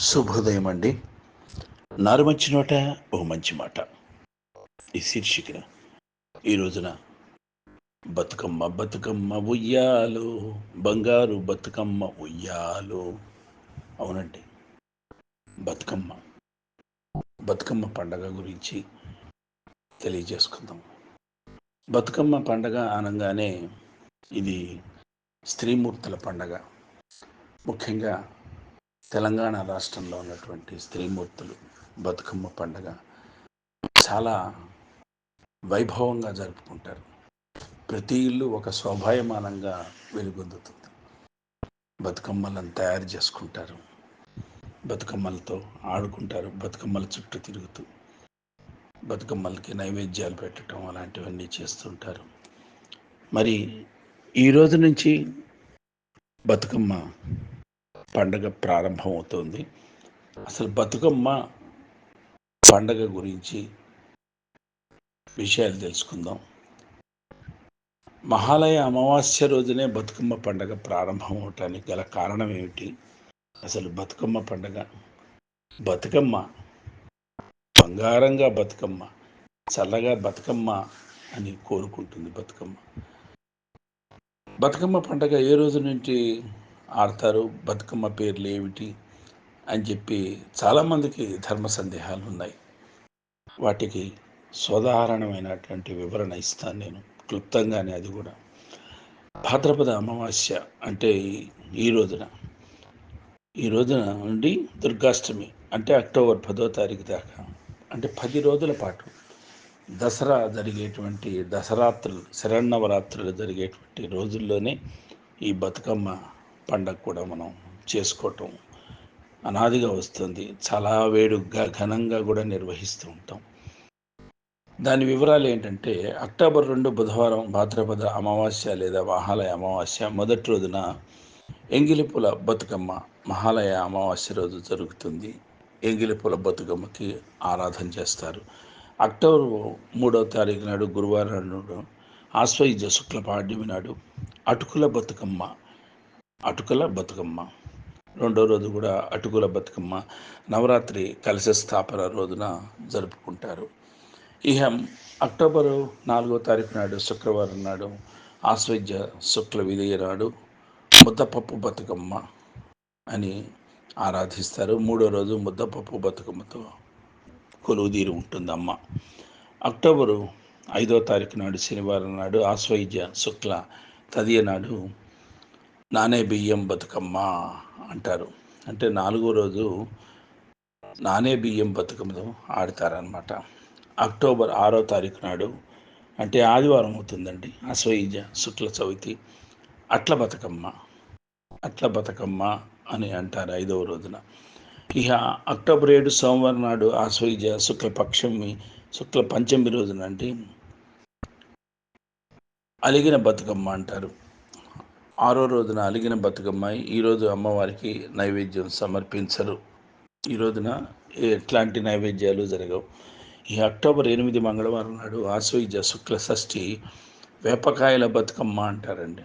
శుభోదయం అండి నారు మంచి నోట ఓ మంచి మాట. ఈ శీర్షికన ఈ రోజున బతుకమ్మ బతుకమ్మ ఉయ్యాలు బంగారు బతుకమ్మ ఉయ్యాలు. అవునండి. బతుకమ్మ బతుకమ్మ పండగ గురించి తెలియజేసుకుందాం. బతుకమ్మ పండగ అనగానే ఇది స్త్రీమూర్తుల పండగ. ముఖ్యంగా తెలంగాణ రాష్ట్రంలో ఉన్నటువంటి స్త్రీమూర్తులు బతుకమ్మ పండగ చాలా వైభవంగా జరుపుకుంటారు. ప్రతి ఇల్లు ఒక శోభాయమానంగా వెలుగొందుతుంది. బతుకమ్మలను తయారు చేసుకుంటారు. బతుకమ్మలతో ఆడుకుంటారు. బతుకమ్మల చుట్టూ తిరుగుతూ బతుకమ్మలకి నైవేద్యాలు పెట్టడం అలాంటివన్నీ చేస్తుంటారు. మరి ఈ రోజు నుంచి బతుకమ్మ పండగ ప్రారంభమవుతోంది. అసలు బతుకమ్మ పండగ గురించి విషయాలు తెలుసుకుందాం. మహాలయ అమావాస్య రోజునే బతుకమ్మ పండగ ప్రారంభం అవటానికి గల కారణం ఏమిటి? అసలు బతుకమ్మ పండగ బతుకమ్మ బంగారంగా బతుకమ్మ చల్లగా బతుకమ్మ అని కోరుకుంటుంది బతుకమ్మ. బతుకమ్మ పండగ ఏ రోజు నుంచి ఆడతారు బతుకమ్మ పేర్లు ఏమిటి అని చెప్పి చాలామందికి ధర్మ సందేహాలు ఉన్నాయి. వాటికి సోదాహరణమైనటువంటి వివరణ ఇస్తాను నేను క్లుప్తంగానే అది కూడా. భాద్రపద అమావాస్య అంటే ఈ రోజున. ఈ రోజున నుండి దుర్గాష్టమి అంటే అక్టోబర్ పదో తారీఖు దాకా అంటే పది రోజుల పాటు. దసరా జరిగేటువంటి దసరాత్రులు శరణవరాత్రులు జరిగేటువంటి రోజుల్లోనే ఈ బతుకమ్మ పండగ కూడా మనం చేసుకోవటం అనాదిగా వస్తుంది. చాలా వేడుగ్గా ఘనంగా కూడా నిర్వహిస్తూ ఉంటాం. దాని వివరాలు ఏంటంటే అక్టోబర్ రెండు బుధవారం భాద్రపద అమావాస్య లేదా మహాలయ అమావాస్య మొదటి రోజున ఎంగిలిపుల బతుకమ్మ మహాలయ అమావాస్య రోజు జరుగుతుంది. ఎంగిలిపుల బతుకమ్మకి ఆరాధన చేస్తారు. అక్టోబర్ మూడవ తారీఖు నాడు గురువారం నాడు ఆశ్వయుజ శుక్ల పాడ్యమి నాడు అటుకుల బతుకమ్మ అటుకుల బతుకమ్మ. రెండో రోజు కూడా అటుకుల బతుకమ్మ నవరాత్రి కలశ స్థాపన రోజున జరుపుకుంటారు. ఇహం అక్టోబరు నాలుగో తారీఖు నాడు శుక్రవారం నాడు ఆశ్వజ్య శుక్ల విదయ నాడు ముద్దపప్పు బతుకమ్మ అని ఆరాధిస్తారు. మూడో రోజు ముద్దపప్పు బతుకమ్మతో కొలువుదీరి ఉంటుంది అమ్మ అక్టోబరు ఐదో తారీఖు నాడు శనివారం నాడు ఆశ్వయుజ శుక్ల తదియ నాడు నానే బియ్యం బతుకమ్మ అంటారు. అంటే నాలుగో రోజు నానే బియ్యం బతుకమ్మతో ఆడతారనమాట అక్టోబర్ ఆరో తారీఖు నాడు అంటే ఆదివారం అవుతుందండి అశ్వయుజ శుక్ల చవితి అట్ల బతుకమ్మ అట్ల బతుకమ్మ అని అంటారు ఐదవ రోజున. ఇక అక్టోబర్ ఏడు సోమవారం నాడు ఆశ్వయుజ శుక్ల పక్షమి శుక్ల పంచమి రోజున అంటే అలిగిన బతుకమ్మ అంటారు. ఆరో రోజున అలిగిన బతుకమ్మ ఈరోజు అమ్మవారికి నైవేద్యం సమర్పించరు. ఈ రోజున ఎట్లాంటి నైవేద్యాలు జరగవు. ఈ అక్టోబర్ ఎనిమిది మంగళవారం నాడు ఆశ్వయుజ శుక్ల షష్ఠి వేపకాయల బతుకమ్మ అంటారండి.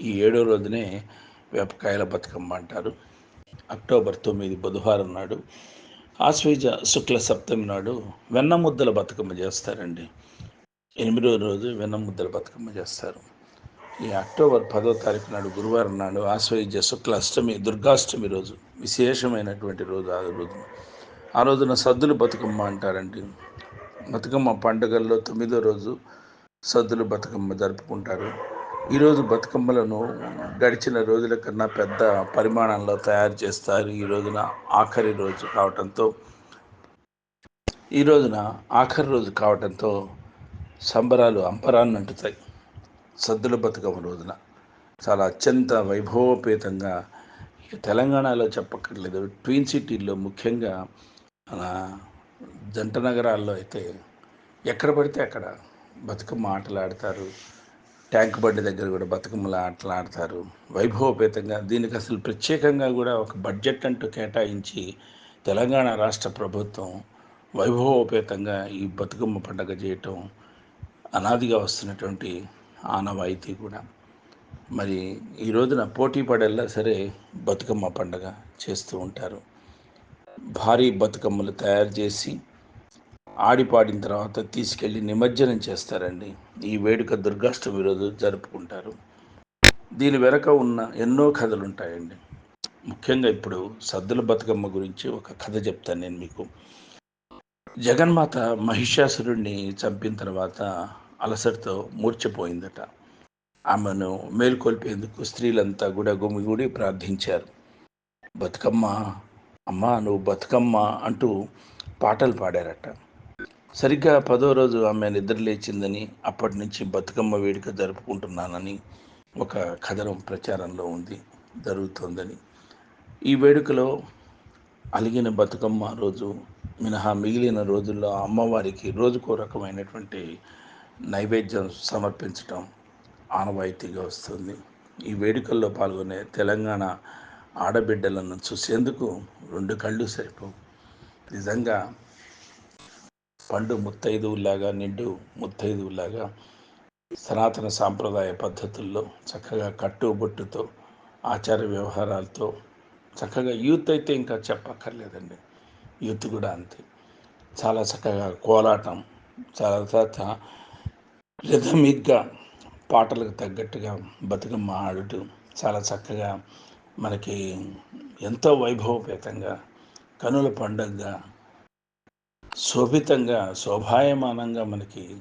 ఈ ఏడో రోజునే వేపకాయల బతుకమ్మ అంటారు. అక్టోబర్ తొమ్మిది బుధవారం నాడు ఆశ్వయుజ శుక్ల సప్తమి నాడు వెన్న ముద్దల బతుకమ్మ చేస్తారండి. ఎనిమిదో రోజు వెన్న ముద్దల బతుకమ్మ చేస్తారు. ఈ అక్టోబర్ పదో తారీఖు నాడు గురువారం నాడు ఆశ్వయుజ శుక్ల అష్టమి దుర్గాష్టమి రోజు విశేషమైనటువంటి రోజు ఆ రోజు ఆ రోజున సద్దులు బతుకమ్మ అంటారండి. బతుకమ్మ పండుగల్లో తొమ్మిదో రోజు సద్దులు బతుకమ్మ జరుపుకుంటారు. ఈరోజు బతుకమ్మలను గడిచిన రోజుల కన్నా పెద్ద పరిమాణంలో తయారు చేస్తారు. ఈ రోజున ఆఖరి రోజు కావటంతో ఈ రోజున ఆఖరి రోజు కావటంతో సంబరాలు అంపరాన్ని అంటుతాయి సద్దుల బతుకమ్మ రోజున చాలా అత్యంత వైభవోపేతంగా తెలంగాణలో చెప్పక్కర్లేదు. ట్వీన్ సిటీల్లో ముఖ్యంగా మన జంట నగరాల్లో అయితే ఎక్కడ పడితే అక్కడ బతుకమ్మ ఆటలు ఆడతారు ట్యాంక్ బండి దగ్గర కూడా బతుకమ్మల ఆటలు ఆడతారు వైభవపేతంగా దీనికి అసలు ప్రత్యేకంగా కూడా ఒక బడ్జెట్ అంటూ కేటాయించి తెలంగాణ రాష్ట్ర ప్రభుత్వం వైభవోపేతంగా ఈ బతుకమ్మ పండుగ చేయటం అనాదిగా వస్తున్నటువంటి ఆనవాయితీ కూడా. మరి ఈ రోజున పోటీ పడేలా సరే బతుకమ్మ పండుగ చేస్తూ ఉంటారు. భారీ బతుకమ్మలు తయారు చేసి ఆడిపాడిన తర్వాత తీసుకెళ్ళి నిమజ్జనం చేస్తారండి. ఈ వేడుక దుర్గాష్టమి రోజు జరుపుకుంటారు. దీని వెనక ఉన్న ఎన్నో కథలు ఉంటాయండి ముఖ్యంగా ఇప్పుడు సద్దుల బతుకమ్మ గురించి ఒక కథ చెప్తాను నేను మీకు. జగన్మాత మహిషాసురుణ్ణి చంపిన తర్వాత అలసటతో మూర్చిపోయిందట. ఆమెను మేల్కొల్పేందుకు స్త్రీలంతా కూడా గుమిగూడి ప్రార్థించారు. బతుకమ్మ అమ్మ నువ్వు బతుకమ్మ అంటూ పాటలు పాడారట. సరిగ్గా పదో రోజు ఆమె నిద్ర లేచిందని అప్పటి నుంచి బతుకమ్మ వేడుక జరుపుకుంటున్నానని ఒక కథనం ప్రచారంలో ఉంది జరుగుతోందని. ఈ వేడుకలో అలిగిన బతుకమ్మ రోజు మినహా మిగిలిన రోజుల్లో అమ్మవారికి రోజుకో రకమైనటువంటి నైవేద్యం సమర్పించటం ఆనవాయితీగా వస్తుంది. ఈ వేడుకల్లో పాల్గొనే తెలంగాణ ఆడబిడ్డలను చూసేందుకు రెండు కళ్ళు సరిపోవు నిజంగా పండు ముత్తైదువులాగా నిండు ముత్తైదువులాగా సనాతన సాంప్రదాయ పద్ధతుల్లో చక్కగా కట్టుబొట్టుతో ఆచార వ్యవహారాలతో చక్కగా యూత్ అయితే ఇంకా చెప్పక్కర్లేదండి. యూత్ కూడా అంతే. చాలా చక్కగా కోలాటం చాలా తర్వాత రిథమిక్గా పాటలకు తగ్గట్టుగా బతుకమ్మ ఆడుతూ చాలా చక్కగా మనకి ఎంతో వైభవపేతంగా కనుల పండుగగా శోభితంగా శోభాయమానంగా మనకి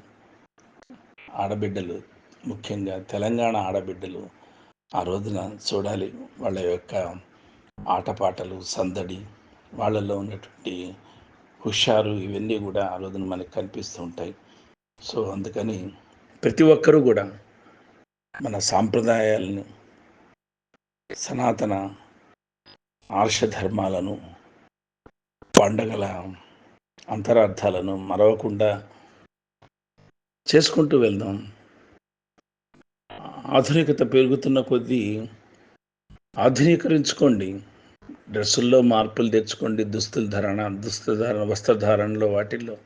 ఆడబిడ్డలు ముఖ్యంగా తెలంగాణ ఆడబిడ్డలు ఆ రోజున చూడాలి. వాళ్ళ యొక్క ఆటపాటలు సందడి వాళ్ళల్లో ఉన్నటువంటి హుషారు ఇవన్నీ కూడా ఆ రోజున మనకు కనిపిస్తూ ఉంటాయి. సో అందుకని ప్రతి ఒక్కరూ కూడా మన సాంప్రదాయాలను సనాతన ఆర్షధర్మాలను పండగల అంతరార్థాలను మరవకుండా చేసుకుంటూ వెళ్దాం. ఆధునికత పెరుగుతున్న కొద్దీ ఆధునీకరించుకోండి. డ్రెస్సుల్లో మార్పులు తెచ్చుకోండి. దుస్తుల ధారణ దుస్తుధారణ వస్త్రధారణలో వాటిల్లో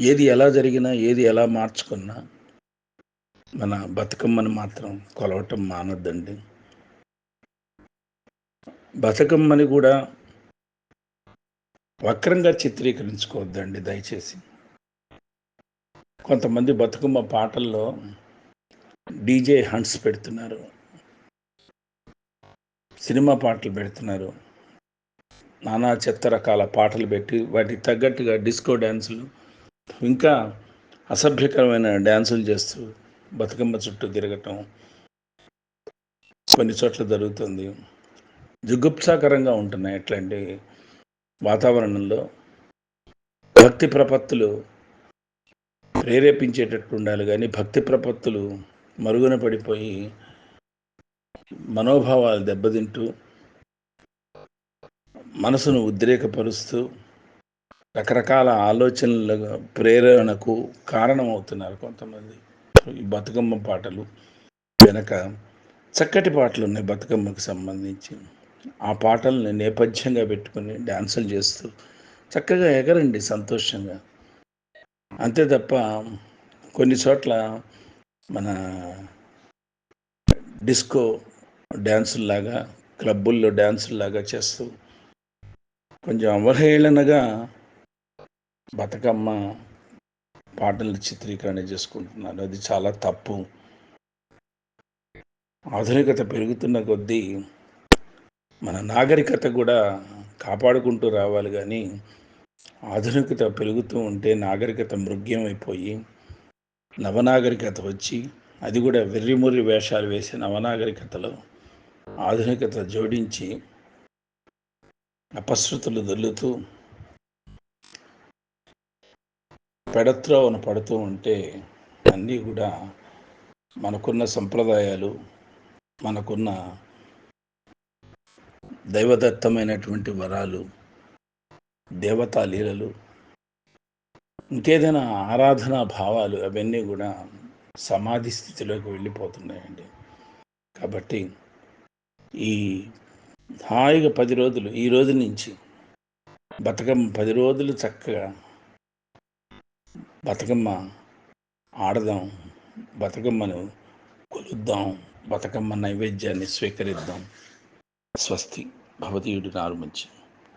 ఏది ఎలా జరిగినా ఏది ఎలా మార్చుకున్నా మన బతుకమ్మని మాత్రం కొలవటం మానొద్దండి. బతుకమ్మని కూడా వక్రంగా చిత్రీకరించుకోవద్దండి దయచేసి. కొంతమంది బతుకమ్మ పాటల్లో డీజే హంట్స్ పెడుతున్నారు. సినిమా పాటలు పెడుతున్నారు. నానా చెత్త రకాల పాటలు పెట్టి వాటికి తగ్గట్టుగా డిస్కో డ్యాన్సులు ఇంకా అసభ్యకరమైన డ్యాన్సులు చేస్తూ బతుకమ్మ చుట్టూ తిరగటం కొన్ని చోట్ల జరుగుతుంది. జుగుప్సాకరంగా ఉంటున్నాయి అట్లాంటి వాతావరణంలో భక్తి ప్రపత్తులు ప్రేరేపించేటట్టు ఉండాలి కానీ భక్తి ప్రపత్తులు మరుగున పడిపోయి మనోభావాలు దెబ్బతింటూ మనసును ఉద్రేకపరుస్తూ రకరకాల ఆలోచనల ప్రేరణకు కారణమవుతున్నారు కొంతమంది. ఈ బతుకమ్మ పాటలు వెనక చక్కటి పాటలు ఉన్నాయి బతుకమ్మకు సంబంధించి. ఆ పాటల్ని నేపథ్యంగా పెట్టుకుని డ్యాన్సులు చేస్తూ చక్కగా ఎగరండి సంతోషంగా. అంతే తప్ప కొన్ని చోట్ల మన డిస్కో డ్యాన్సుల్లాగా క్లబ్బుల్లో డ్యాన్సుల్లాగా చేస్తూ కొంచెం అవహేళనగా బతుకమ్మ పాటలు చిత్రీకరణ చేసుకుంటున్నారు అది చాలా తప్పు. ఆధునికత పెరుగుతున్న కొద్దీ మన నాగరికత కూడా కాపాడుకుంటూ రావాలి కానీ ఆధునికత పెరుగుతూ ఉంటే నాగరికత మృగ్యమైపోయి నవనాగరికత వచ్చి అది కూడా వెర్రిముర్రి వేషాలు వేసి నవనాగరికతలో ఆధునికత జోడించి అపశృతులు దొల్లుతూ పెడత్రోవన పడుతూ ఉంటే అన్నీ కూడా మనకున్న సంప్రదాయాలు మనకున్న దైవదత్తమైనటువంటి వరాలు దేవతా లీలలు ఇంకేదైనా ఆరాధనా భావాలు అవన్నీ కూడా సమాధి స్థితిలోకి వెళ్ళిపోతున్నాయండి. కాబట్టి ఈ హాయిగా పది రోజులు ఈ రోజు నుంచి బతుకమ్మ పది రోజులు చక్కగా బతుకమ్మ ఆడదాం బతుకమ్మను కొలుద్దాం బతుకమ్మ నైవేద్యాన్ని స్వీకరిద్దాం. స్వస్తి. భవతీయుడు నారు మంచి.